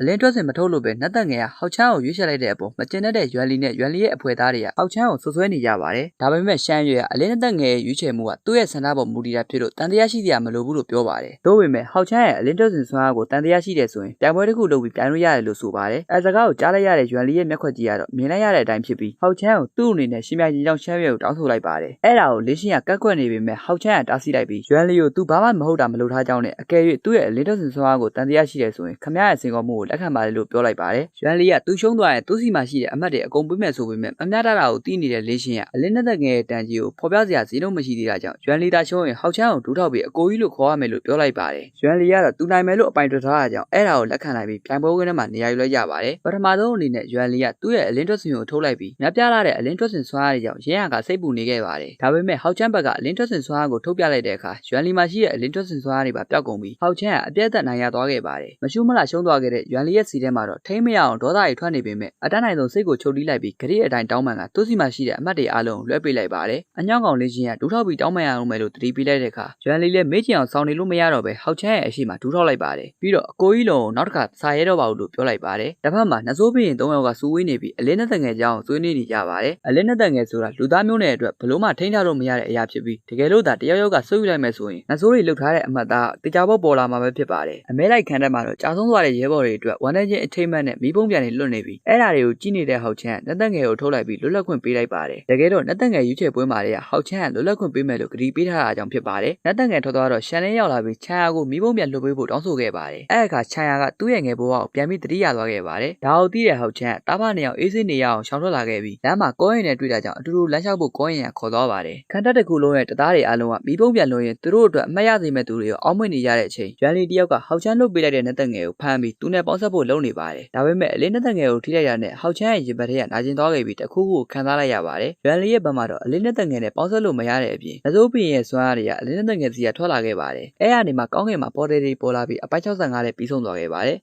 အလင်းတွက်စင်မထုတ်လို့ပဲနတ်သက်ငယ်ကဟောက်ချမ်းကိုရွေးချယ်လိုက်တဲ့အပေါ်မကျင်တတ်တဲ့ရွမ်လီနဲ့ရွမ်လီရဲ့အဖွဲသားတွေကဟောက်ချမ်းကိုဆွဆွဲနေကြပါတယ်ဒါပေမဲ့ရှမ်းရွယ်ကအလင်းနတ်သက်ငယ်ရဲ့ရွေးချယ်မှုကသူ့ရဲ့ဆန္ဒပေါ်မူတည်တာဖြစ်လို့တန်တရားရှိစရာမလိုဘူးလို့ပြောပါတယ်ဒါပေမဲ့ဟောက်ချမ်းရဲ့အလင်းတွက်စင်ဆွမ်းအားကိုတန်တရားရှိတယ်ဆိုရင်ပြိုင်ပွဲတစ်ခုလုပ်ပြီးပြိုင်လို့ရတယ်လို့ဆိုပါတယ်အဲစကားကိုကြားလိုက်ရတဲ့ရွမ်လီရဲ့မျက်ခွက်ကြီးကတော့မြင်လိုက်ရတဲ့အတိုင်းဖြစ်ပြီးဟောက်ချမ်းကိုသူ့အနေနဲ့ရှင်ပြိုင်ကြီးကြောင့်ရှမ်းရွယ်ကိုတောင်းဆိုလိုက်ပါတယ်အဲ့ဒါကိုလေးရှင်းကကက်ကွက်နေပေမဲ့ဟောက်ချမ်းကတားဆီးလိုက်ပြီးရွမ်လီကိုသူဘာမှမဟုတ်တာမလုပ်ထားကြောင်းနဲ့အကယ်၍သူ့ရဲ့အလင်းတွက်စင်ဆွမ်းအားကိုတန်တရားရှိတယ်ဆိုရင်ခမရရဲ့စင်ကောမှုကိုလက်ခံပါတယ်လို့ပြောလိုက်ပါတယ်ရွမ်လီကသူရှုံးသွားရင်သူ့စီမှာရှိတဲ့အမတ်တွေအကုန်ပြမဲ့ဆိုပေမဲ့မများတာတာကိုတီးနေတဲ့လေးရှင်းကအလင်းနဲ့သက်ငယ်ရဲ့တန်ကြီးကိုဖော်ပြစရာဈေးနှုန်းမရှိသေးတာကြောင့်ရွမ်လီတာရှုံးရင်ဟောက်ချမ်းကိုဒူးထောက်ပြီးအကိုကြီးလို့ခေါ်ရမယ်လို့ပြောလိုက်ပါတယ်ရွမ်လီကတော့သူနိုင်မယ်လို့အပိုင်ထွက်ထားတာကြောင့်အဲ့ဒါကိုလက်ခံလိုက်ပြီးပြိုင်ပွဲဝင်ထဲမှာနေရာယူလိုက်ကြပါတယ်ပထမဆုံးအနေနဲ့ရွမ်လီကသူ့ရဲ့အလင်းတွက်စင်ကိုထုတ်လိုက်ပြီးမြပြလာတဲ့အလင်းတွက်စင်ဆွမ်းအားတွေကြောင့်ရင်းရကစိတ်ပူနေခဲ့ပါတယ်ဒါပေမဲ့ဟောက်ချမ်းဘက်ကအလင်းတွက်စင်ဆွမ်းအားကိုထုတ်ပြလိုက်တဲ့အခါရွမ်လီမှာရှိတဲ့အလင်းတွက်စင်ဆွမ်းအားတွေပါပျောက်ကုန်ပြီးဟောက်ချမ်းကအပြည့်အသက်နိုင်ရသွားခဲ့ပါတယ်မရှုမလားရှုံးသွားခဲ့တဲ့ရွမ်လီရဲ့စီထဲမှာတော့ထိမ့်မရအောင်ဒေါသတွေထွက်နေပေမဲ့အတန်းနိုင်ဆုံးစိတ်ကိုချုပ်တီးလိုက်ပြီးဂရိအတိုင်းတောင်းပန်ကသူ့စီမှာရှိတဲ့အမတ်တွေအားလုံးလွှဲပေးလိုက်ပါတယ်အညောင်းကောင်လေးချင်းကဒူးထောက်ပြီးတောင်းပန်ရအောင်မယ်လို့တတိပေးလိုက်တဲ့အခါရွမ်လီလည်းမေ့ချင်အောင်စောင်းနေလို့မရတော့ပဲဟောက်ချမ်းရဲ့အရှိမဒူးထောက်လိုက်ပါတယ်ပြီးတော့အကိုကြီးလုံးကိုနောက်တစ်ခါစာရဲတော့ပါဘူးလို့ပြောလိုက်ပါတယ်တစ်ဖက်မှာနှစိုးပင်၃ယောက်ကစူးဝေးနေပြီးအလင်းနဲ့တငယ်ကြောင်းဆွေးနွေးနေကြပါတယ်အလင်းနဲ့တငယ်ဆိုတာလူသားမျိုးနွယ်အတွက်ဘလို့မှထိန်းထားလို့မရတဲ့အရာဖြစ်ပြီးတကယ်လို့သာတယောက်ယောက်ကဆွေးယူလိုက်မယ်ဆိုရင်နှစိုးတွေလှုပ်ထားတဲ့အမှတ်သားတကြပေါက်ပေါ်လာမှာပဲဖြစ်ပါတယ်အမဲလိုက်ခံတဲ့မှာတော့ကြာဆုံးသွားတဲ့ရဲဘော်တွေအတွက်ဝန်ထမ်းချင်းအထိမ့်မှတ်နဲ့မိဘုံပြန်နေလွတ်နေပြီးအဲ့ဒါတွေကိုကြည့်နေတဲ့ဟောက်ချမ်းနတ်သက်ငယ်ကိုထုတ်လိုက်ပြီးလွတ်လပ်ခွင့်ပေးလိုက်ပါတယ်တကယ်တော့နတ်သက်ငယ်ရွေးချယ်ပွဲမှာတည်းကဟောက်ချမ်းကလွတ်လပ်ခွင့်ပေးမယ်လို့ကတိပေးထားတာကြောင့်ဖြစ်ပါတယ်နတ်သက်ငယ်ထွက်သွားတော့ရှန်လင်းရောက်လာပြီးချန်ယာကိုမိဘုံပြန်လွှတ်ပေးဖို့တောင်းဆိုခဲ့ပါတယ်အဲ့အခါချန်ယာကသူ့ရဲ့ငယ်ဘဝကိုပြန်ပြီးတတိယသွားခဲ့ပါတယ်ဒါကိုသိတဲ့ဟောက်ချမ်းတားဖနေအောင်အေးဆေးနေရအောင်ရှောင်ထွက်လာခဲ့ပြီးလမ်းမှာကောရင်နဲ့တွေ့တာကြောင့်အတူတူလမ်းလျှောက်ဖို့ကောရင်ကခေါ်သွားပါတယ်ခန္ဓာတစ်ခုလုံးရဲ့တသားတွေအလုံးကမိဘုံပြန်လွှတ်ရင်သူတို့အတွက်အမှတ်ရစေမဲ့သူတွေရောအောက်မေ့နေရတဲ့အချိန်ရန်လီတယောက်ကဟောက်ချမ်းလွတ်ပေးလိုက်တဲ့နတ်သက်ငယ်ကိုဖမ်းပြီးသူနဲ့ပေါင်းဆက်ဖို့လုပ်နေပါတယ်ဒါပေမဲ့အလင်းနတ်သက်ငယ်ကိုထိလိုက်တာနဲ့ဟောက်ချမ်းရဲ့ရင်ဘတ်ထဲကနာကျင်သွားခဲ့ပြီးတခုခုခံစားလိုက်ရပါတယ်ရန်လီရဲ့ဘက်မှာတော့အလင်းနတ်သက်ငယ်နဲ့ပေါင်းဆက်လို့မရတဲ့အပြင်နဇိုးပင်ရဲ့စွမ်းအားတွေကအလင်းနတ်သက်ငယ်စီကထွက်လာခဲ့ပါတယ်အဲ့ရနေမှာကောင်းကင်မှာပေါ်တယ်တွေပေါ်လာပြီးအပိုက်65နဲ့ပြီးဆုံးသွားခဲ့ပါတယ်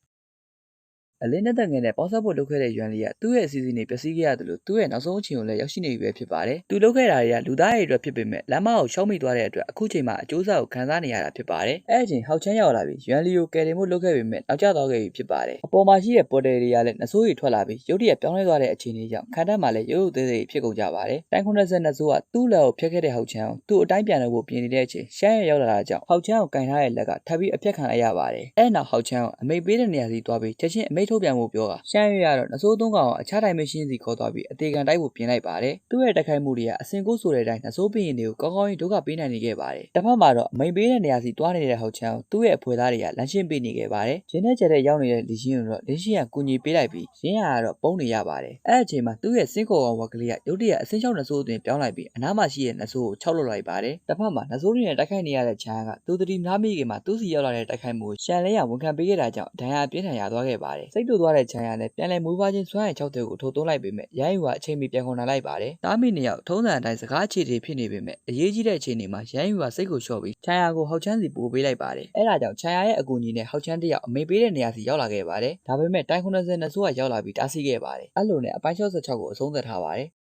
အလင်းနဲ့တန်ငယ်နဲ့ပေါင်းစပ်ဖို့လုပ်ခဲ့တဲ့ရွမ်လီကသူ့ရဲ့အစီအစဉ်တွေပျက်စီးခဲ့ရတယ်လို့သူ့ရဲ့နောက်ဆုံးအချိန်ကိုလည်းရောက်ရှိနေပြီပဲဖြစ်ပါတယ်။သူလုပ်ခဲ့တာတွေကလူသားရဲ့အတွက်ဖြစ်ပေမဲ့လမ်းမကိုရှောက်မိသွားတဲ့အတွက်အခုချိန်မှာအကျိုးဆက်ကိုခံစားနေရတာဖြစ်ပါတယ်။အဲ့အချိန်ဟောက်ချမ်းရောက်လာပြီးရွမ်လီကိုကယ်တင်ဖို့လုပ်ခဲ့ပေမဲ့နောက်ကျသွားခဲ့ပြီဖြစ်ပါတယ်။အပေါ်မှာရှိတဲ့ပေါ်တယ်တွေကလည်းနှဆိုးရီထွက်လာပြီးရုတ်တရက်ပြောင်းလဲသွားတဲ့အခြေအနေကြောင့်ခန္ဓာမှာလည်းရုပ်ရုပ်သေးသေးဖြစ်ကုန်ကြပါတယ်။တိုင်ခွန်းဆက်နှဆိုးကသူ့လက်ကိုဖျက်ခဲ့တဲ့ဟောက်ချမ်းကိုသူ့အတိုင်းပြန်လို့ပြင်နေတဲ့အချိန်ရှမ်းရရောက်လာတာကြောင့်ဟောက်ချမ်းကိုကင်ထားတဲ့လက်ကထပ်ပြီးအပြက်ခံလိုက်ရပါတယ်။အဲ့နောက်ဟောက်ချမ်းကိုအမိတ်ပေးတဲ့နေရာစီသွားပြီးချက်ချင်းအမိတ်ထုတ်ပြန်ဖို့ပြောတာရှမ်းရွရတော့နှစိုးသုံးကောင်အခြားတိုင်းမရှင်းစီခေါ်သွားပြီးအသေးခံတိုက်ဖို့ပြင်လိုက်ပါတယ်။သူ့ရဲ့တိုက်ခိုက်မှုတွေကအစင်ကိုဆိုတဲ့အတိုင်းနှစိုးပင်တွေကိုကောင်းကောင်းကြီးဒုက္ခပေးနိုင်နေခဲ့ပါတယ်။တစ်ဖက်မှာတော့အမိန်ပေးတဲ့နေရာစီတွားနေတဲ့ဟောက်ချမ်းကိုသူ့ရဲ့အဖွဲသားတွေကလမ်းရှင်းပေးနေခဲ့ပါတယ်။ရင်းနဲ့ကျတဲ့ရောက်နေတဲ့လီရှင်းကိုတော့လီရှင်းကကူညီပေးလိုက်ပြီးရင်းရကတော့ပုံနေရပါတယ်။အဲ့အချိန်မှာသူ့ရဲ့စင်ခေါ်ကောင်ဝက်ကလေးကရုတ်တရက်အစင်းချောင်းနှစိုးအသွင်ပြောင်းလိုက်ပြီးအနားမှာရှိတဲ့နှစိုးကိုခြောက်လွတ်လိုက်ပါတယ်။တစ်ဖက်မှာနှစိုးတွေနဲ့တိုက်ခိုက်နေရတဲ့ချမ်းကသူတတိမလားမိခင်မှာသူ့စီရောက်လာတဲ့တိုက်ခိုက်မှုကိုရှန်လဲရဝန်ခံပေးခဲ့တာကြောင့်ဒဏ်ရာပြင်းထန်ရသွားခဲ့ပါတယ်။စိတ်တူသွားတဲ့ချမ်းရနဲ့ပြန်လည်မူးဖွားခြင်းစွမ်းရည်6တဲ့ကိုထိုးသွင်းလိုက်ပေမဲ့ရိုင်းယူကအချိန်မီပြန်ခွန်လာလိုက်ပါတယ်။တားမီနှစ်ယောက်ထုံးစံအတိုင်းစကားအခြေတွေဖြစ်နေပေမဲ့အရေးကြီးတဲ့အချိန်တွေမှာရိုင်းယူကစိတ်ကိုလျှော့ပြီးချန်ယာကိုဟောက်ချမ်းစီပို့ပေးလိုက်ပါတယ်။အဲဒါကြောင့်ချန်ယာရဲ့အကူအညီနဲ့ဟောက်ချမ်းတယောက်အမေပေးတဲ့နေရာစီရောက်လာခဲ့ပါတယ်။ဒါပေမဲ့တိုင်း90နဲ့ဆိုးကရောက်လာပြီးတားဆီးခဲ့ပါတယ်။အဲ့လိုနဲ့အပိုင်း66ကိုအဆုံးသတ်ထားပါတယ်။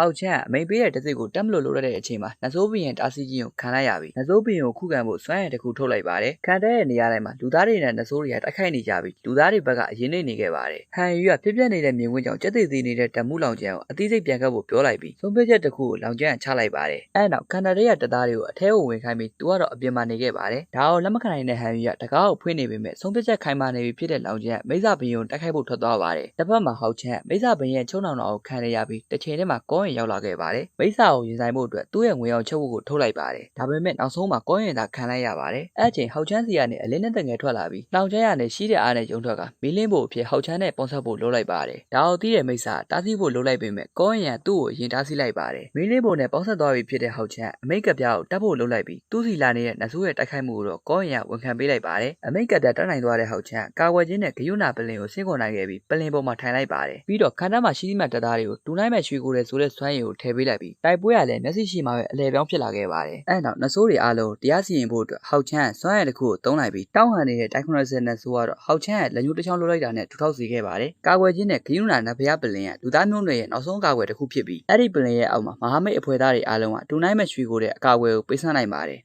ဟောက်ချန်အမိန်ပေးတဲ့တစိကိုတက်မလို့လိုရတဲ့အချိန်မှာနဆိုးဘီရင်တားဆီးခြင်းကိုခံလိုက်ရပြီနဆိုးဘီရင်ကိုခုခံဖို့စွမ်းရည်တစ်ခုထုတ်လိုက်ပါတယ်ခံတဲ့နေရာတိုင်းမှာလူသားတွေနဲ့နဆိုးတွေကတိုက်ခိုက်နေကြပြီးလူသားတွေဘက်ကအရင်နေနေခဲ့ပါတယ်ဟန်ယူကဖြစ်ပျက်နေတဲ့မြင်ကွင်းကြောင့်ကြက်သေးသေးနေတဲ့တမှုလောင်ကျန်ကိုအသေးစိတ်ပြန်ကပ်ဖို့ပြောလိုက်ပြီးဆုံးဖြတ်ချက်တစ်ခုကိုလောင်ကျန်ချလိုက်ပါတယ်အဲနောက်ကန်နာရဲ့တပ်သားတွေကိုအထဲကိုဝင်ခိုင်းပြီးသူကတော့အပြင်မှာနေခဲ့ပါတယ်ဒါကိုလက်မခံနိုင်တဲ့ဟန်ယူကတကားကိုဖွင့်နေပေမဲ့ဆုံးဖြတ်ချက်ခိုင်မာနေပြီဖြစ်တဲ့လောင်ကျန်မိစ္ဆာဘင်ယုံတိုက်ခိုက်ဖို့ထွက်သွားပါတယ်တစ်ဖက်မှာဟောက်ချန်မိစ္ဆာဘင်ရဲ့ချုံနောင်တော်ကိုခံရရပြီးတစ်ချိန်တည်းမှာကောင်းရင်ရောက်လာခဲ့ပါတယ်မိစ္ဆာကိုရင်ဆိုင်ဖို့အတွက်သူ့ရဲ့ငွေအောင်ချက်ဖို့ကိုထုတ်လိုက်ပါတယ်ဒါပေမဲ့နောက်ဆုံးမှာကောင်းရင်သာခံလိုက်ရပါတယ်အဲ့အချိန်ဟောက်ချမ်းစီကနေအလင်းနဲ့တငယ်ထွက်လာပြီးလောင်ချမ်းရနဲ့ရှိတဲ့အားနဲ့ယုံထွက်ကမီးလင်းဖို့အဖြစ်ဟောက်ချမ်းနဲ့ပုံဆက်ဖို့လုပ်လိုက်ပါတယ်ဒါကိုသိတဲ့မိစ္ဆာတားဆီးဖို့လုပ်လိုက်ပေမဲ့ကောင်းရင်သူ့ကိုရင်တားဆီးလိုက်ပါတယ်မီးလင်းဖို့နဲ့ပုံဆက်သွားပြီဖြစ်တဲ့ဟောက်ချမ်းအမိတ်ကပြားကိုတတ်ဖို့လုပ်လိုက်ပြီးသူ့စီလာနေတဲ့နဆိုးရဲ့တိုက်ခိုက်မှုကိုတော့ကောင်းရင်ဝန်ခံပေးလိုက်ပါတယ်အမိတ်ကပြားတက်နိုင်သွားတဲ့ဟောက်ချမ်းကာဝယ်ခြင်းနဲ့ဂယုနာပလင်ကိုဆင်းခွန်နိုင်ခဲ့ပြီးပလင်ပေါ်မှာထိုင်လိုက်ပါတယ်ပြီးတော့ခန္ဓာမှာရှိသမျှတပ်သားတွေကိုတူနိုင်မဲ့ရွှေကိုယ်တဲ့ဆိုတဲ့စွမ်းရည်ကိုထည့်ပေးလိုက်ပြီးတိုက်ပွဲကလည်းမျက်စိရှိမှပဲအလဲပြောင်းဖြစ်လာခဲ့ပါတယ်။အဲနောက်နဆိုးတွေအားလုံးတရားစီရင်ဖို့အတွက်ဟောက်ချမ်းစွမ်းရည်တစ်ခုကိုတုံးလိုက်ပြီးတောင်းဟန်နေတဲ့တိုက်ခွန်ရစနဆိုးကတော့ဟောက်ချမ်းရဲ့လက်ညှိုးတစ်ချောင်းလွှတ်လိုက်တာနဲ့ထူထောက်စေခဲ့ပါတယ်။ကာကွယ်ခြင်းနဲ့ဂယုဏနဖျားပလင်ရဲ့လူသားမျိုးနွယ်ရဲ့နောက်ဆုံးကာကွယ်တစ်ခုဖြစ်ပြီးအဲ့ဒီပလင်ရဲ့အောက်မှာမဟာမိတ်အဖွဲ့သားတွေအားလုံးကတူနိုင်မဲ့ရွှေကိုတဲ့အကာအကွယ်ကိုပေးဆန်းနိုင်ပါတယ်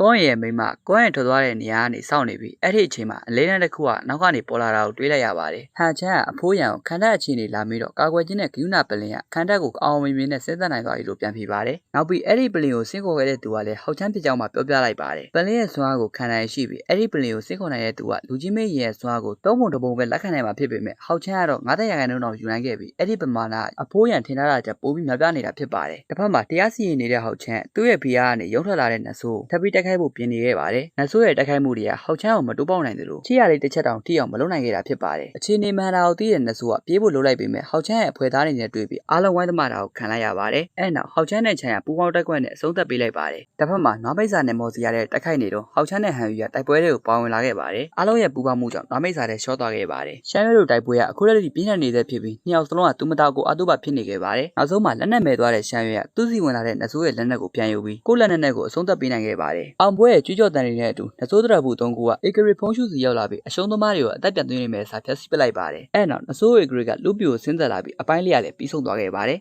ကောင်းရဲ့မိန်းမကောင်းရဲ့ထွက်သွားတဲ့နေရာကနေစောင့်နေပြီးအဲ့ဒီအချိန်မှာအလေးနက်တစ်ခုကနောက်ကနေပေါ်လာတာကိုတွေးလိုက်ရပါတယ်ဟန်ချန်ကအဖိုးရန်ကိုခန္ဓာအခြေအနေလာပြီးတော့ကာကွယ်ခြင်းနဲ့ဂိယူနာပလင်ကခန္ဓာကိုအောင်မြင်မြင်နဲ့စဉ်းစားနိုင်သွားပြီလို့ပြန်ပြပါတယ်နောက်ပြီးအဲ့ဒီပလင်ကိုဆင့်ခေါ်ခဲ့တဲ့သူကလည်းဟောက်ချမ်းဖြစ်ကြောင်းမှပြောပြလိုက်ပါတယ်ပလင်ရဲ့စွမ်းအားကိုခံနိုင်ရှိပြီးအဲ့ဒီပလင်ကိုဆင့်ခေါ်နိုင်တဲ့သူကလူကြီးမင်းရဲ့စွမ်းအားကိုသုံးပုံတစ်ပုံပဲလက်ခံနိုင်မှာဖြစ်ပေမဲ့ဟောက်ချမ်းကတော့90ရာခိုင်နှုန်းတော့ယူနိုင်ခဲ့ပြီးအဲ့ဒီပမာဏအဖိုးရန်ထင်ထားတာချက်ပိုပြီးများပြားနေတာဖြစ်ပါတယ်တစ်ဖက်မှာတရားစီရင်နေတဲ့ဟောက်ချမ်းသူ့ရဲ့ဖီယာကနေရုံထွက်လာတဲ့နဆိုးထပ်ပြီးတိုက်ခိုက်ဖို့ပြင်နေခဲ့ပါတယ်နဆိုးရဲ့တိုက်ခိုက်မှုတွေကဟောက်ချမ်းကိုမတိုးပေါက်နိုင်သလိုချီရလေးတစ်ချက်တောင်ထိအောင်မလုပ်နိုင်ခဲ့တာဖြစ်ပါတယ်အခြေအနေမှန်တာကိုသိတဲ့နဆိုးကပြေးဖို့လုပ်လိုက်ပေမဲ့ဟောက်ချမ်းရဲ့အဖွဲသားတွေနဲ့တွေ့ပြီးအားလုံးဝိုင်းသမားတာကိုခံလိုက်ရပါတယ်အဲ့နောက်ဟောက်ချမ်းနဲ့ချမ်းကပူပေါင်းတိုက်ခွက်နဲ့အဆုံးသတ်ပေးလိုက်ပါတယ်တစ်ဖက်မှာနွားမိတ်စာနဲ့မော်စီရတဲ့တိုက်ခိုက်နေတော့ဟောက်ချမ်းနဲ့ဟန်ယူကတိုက်ပွဲတွေကိုပါဝင်လာခဲ့ပါတယ်အားလုံးရဲ့ပူပေါင်းမှုကြောင့်နွားမိတ်စာတဲ့ရှော့သွားခဲ့ပါတယ်ရှမ်းရွက်တို့တိုက်ပွဲကအခုလက်ထိပြင်းထန်နေတဲ့ဖြစ်ပြီးနှစ်ယောက်စလုံးကသူမတာကိုအတုပဖြစ်နေခဲ့ပါတယ်နောက်ဆုံးမှာလက်နက်မဲ့သွားတဲ့ရှမ်းရွက်ကသူ့စီဝင်လာတဲ့နဆိုးရဲ့လက်နက်ကိုပြန်ယူပြီးကိုယ့်လက်နက်နဲ့ကိုအဆုံးသတ်ပေးနိုင်ခဲ့ပါတယ်အောင်ပွဲရဲ့ကြွကြော်တန်တွေနဲ့အတူနဆိုးတရဘူးသုံးခုကအေဂရီဖုံးရှုစီရောက်လာပြီးအရှုံးသမားတွေကိုအသက်ပြန်သွင်းနေမယ်စာဖျက်ဆီးပစ်လိုက်ပါတယ်အဲ့နောက်နဆိုးအေဂရီကလူပြိုဆင်းသက်လာပြီးအပိုင်းလေးရလည်းပြီးဆုံးသွားခဲ့ပါတယ်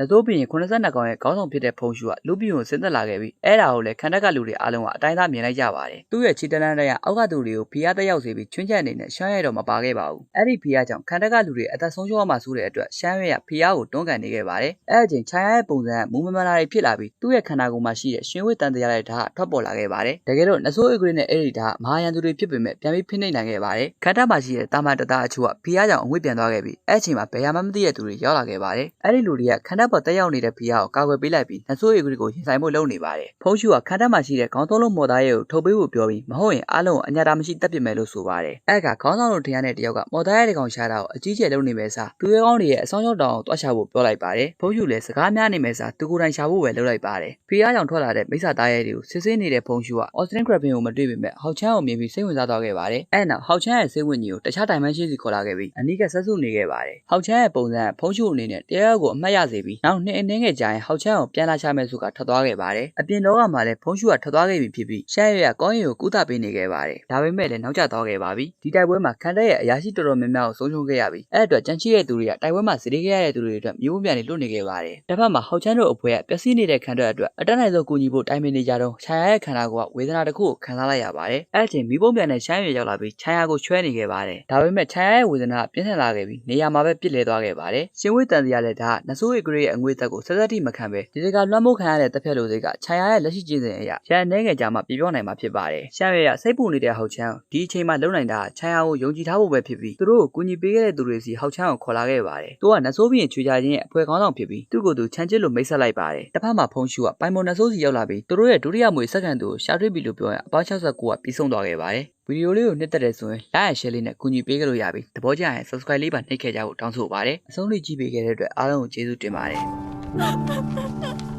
နသိုးဘီရင်82ကောင်ရဲ့ခေါင်းဆောင်ဖြစ်တဲ့ဖုံရှူကလူပီကိုဆင်းသက်လာခဲ့ပြီးအဲ့ဒါကိုလည်းခန္ဓာကလူတွေအားလုံးကအတိုင်းသားမြင်လိုက်ကြပါတယ်။သူ့ရဲ့ခြေတလန်းတန်းကအောက်ကသူတွေကိုဖီးယားတက်ရောက်စေပြီးချွင်းချက်အနေနဲ့ရှမ်းရဲတော့မပါခဲ့ပါဘူး။အဲ့ဒီဖီးယားကြောင့်ခန္ဓာကလူတွေအသက်ဆုံးရှုံးရမှာဆိုတဲ့အတွက်ရှမ်းရဲကဖီးယားကိုတွန်းကန်နေခဲ့ပါတယ်။အဲ့အချိန်ခြိုင်ရရဲ့ပုံစံကမူမမလာတွေဖြစ်လာပြီးသူ့ရဲ့ခန္ဓာကိုယ်မှာရှိတဲ့ရှင်ဝတ်တန်တရားတဲ့ဓာတ်ထွက်ပေါ်လာခဲ့ပါတယ်။တကယ်တော့နဆိုးအဂရီနဲ့အဲ့ဒီဓာတ်မဟာယန်သူတွေဖြစ်ပေမဲ့ပြန်ပြီးဖိနှိပ်နိုင်ခဲ့ပါတယ်။ခန္ဓာမှာရှိတဲ့တာမန်တသားအချို့ကဖီးယားကြောင့်အငွေ့ပြန်သွားခဲ့ပြီးအဲ့အချိန်မှာဘယ်မှမသိတဲ့သူတွေရောက်လာခဲ့ပါတယ်။အဲ့ဒီလူတွေကခန္ဓာပေါ်တက်ရောက်နေတဲ့ဖီးယားကိုကာကွယ်ပေးလိုက်ပြီးနဆိုးရီဂရီကိုရင်ဆိုင်ဖို့လုပ်နေပါတယ်။ဖုံးရှူကခန္ဓာမှာရှိတဲ့ခေါင်းသုံးလုံးမော်သားရဲ့ကိုထုတ်ပေးဖို့ပြောပြီးမဟုတ်ရင်အားလုံးအညာတာမရှိတက်ပြစ်မယ်လို့ဆိုပါတယ်။အဲ့ကခေါင်းဆောင်တို့တရားနဲ့တယောက်ကမော်သားရဲ့တကောင်ရှာတာကိုအကြီးကျယ်လုပ်နေမယ်စားသူရဲ့ကောင်းတွေရဲ့အဆောင်ရောက်တောင်ကိုတွားချဖို့ပြောလိုက်ပါတယ်။ဖုံးရှူလည်းစကားများနေမယ်စားသူကိုယ်တိုင်ရှာဖို့ပဲလုပ်လိုက်ပါတယ်။ဖီးအားကြောင့်ထွက်လာတဲ့မိစ္ဆာသားရဲ့တွေကိုစစ်ဆေးနေတဲ့ဖုံးရှူကအော်စတင်ဂရဖင်ကိုမတွေ့ပေမဲ့ဟောက်ချန်းကိုမြင်ပြီးစိတ်ဝင်စားသွားခဲ့ပါတယ်။အဲ့နောက်ဟောက်ချန်းရဲ့စိတ်ဝင်ကြီးကိုတခြားတိုင်မန်ရှိစီခေါ်လာခဲ့ပြီးအနီးကဆက်စုနေခဲ့ပါတယ်။ဟောက်ချန်းရဲ့ပုံစံကဖုံးရှူအနေနဲ့တရားကိုအမှတ်ရစေပြီးနောက်နှစ်အနည်းငယ်ကြာရင်ဟောက်ချန်းကိုပြန်လာချမယ်ဆိုကထွက်သွားခဲ့ပါတယ်။အပြင်လောကမှာလည်းဖုံးရှူကထွက်သွားခဲ့ပြီဖြစ်ပြီးရှမ်းရွက်ကကောင်းရီကိုကူးတာပေးနေခဲ့ပါတယ်။ဒါပေမဲ့လည်းနောက်ကျသွားခဲ့ပါပြီ။ဒီတိုက်ပွဲမှာခန်တက်ရဲ့အရာရှိတော်တော်များများကိုဆုံးရှုံးခဲ့ရပြီးအဲ့အတွက်ကြံချိတဲ့သူတွေကတိုက်ပွဲမှာစတေးခဲ့ရတဲ့သူတွေအတွက်မျိုးပြန်နေလွတ်နေခဲ့ပါတယ်။တစ်ဖက်မှာဟောက်ချန်းတို့အဖွဲ့ကပျက်စီးနေတဲ့ခန်တက်အတွက်အတက်နိုင်ဆုံးကူညီဖို့တိုင်ပင်နေကြတော့ခြံရရဲ့ခန္ဓာကိုယ်ကဝေဒနာတစ်ခုကိုခံစားလိုက်ရပါတယ်။အဲ့အချိန်မိဘုံပြန်တဲ့ရှမ်းရွက်ရောက်လာပြီးခြံရကိုချွဲနေခဲ့ပါတယ်။ဒါပေမဲ့ခြံရရဲ့ဝေဒနာပြင်းထန်လာခဲ့ပြီးနေရာမှာပဲပြစ်လဲသွားခဲ့ပါတယ်။ရှင်ဝေးတန်တရားလည်းဒါနဆိုးရီဂရိရဲ့အငွေသက်ကိုဆက်ဆက်တိမခံပဲဒီတကလွှမ်းမိုးခံရတဲ့တပ်ဖြတ်လူတွေကခြံရရဲ့လက်ရှိကျင့်စဉ်အရာရန်နေငယ်ကြမှာပြပြောနိုင်မှာဖြစ်ပါတယ်။ရှမ်းရွက်ကစိတ်ပူနေတဲ့ဟောက်ချန်းဒီအချိန်မှာလုံနိုင်တာခြံရကိုယုံကြည်ထားဖို့ပဲဖြစ်ပြီးသူတို့ကိုကူညီပေးခဲ့တဲ့သူတွေစီဟောက်ချန်းကိုခေါ်လာခဲ့ပါတယ်။သူကနဆိုးပြင်းချွေချခြင်းရဲ့အဖွဲကောင်းဆောင်ဖြစ်ပြီးသူ့ကိုယ်သူချမ်းချစ်လို့မိတ်ဆက်လိုက်ပါတယ်။တစ်ဖက်မှာဖုံးရှူကပိုင်မွန်နဆိုးစီရောက်လာပြီးသူတို့ရဲ့ဒုတိယမွေစက္ကန့်သူကိုရှာတွေ့ပြီလို့ပြောရင်အပေါင်း69ကပြီးဆုံးသွားခဲ့ပါတယ်။ဗီဒီယိုလေးကိုနှစ်သက်တယ်ဆိုရင် like and share လေးနဲ့ကူညီပေးကြလို့ရပြီ။သဘောကျရင် subscribe လေးပါနှိပ်ခဲ့ကြဖို့တောင်းဆိုပါတယ်။အဆုံးထိကြည့်ပေးခဲ့တဲ့အတွက်အားလုံးကိုကျေးဇူးတင်ပါတယ်။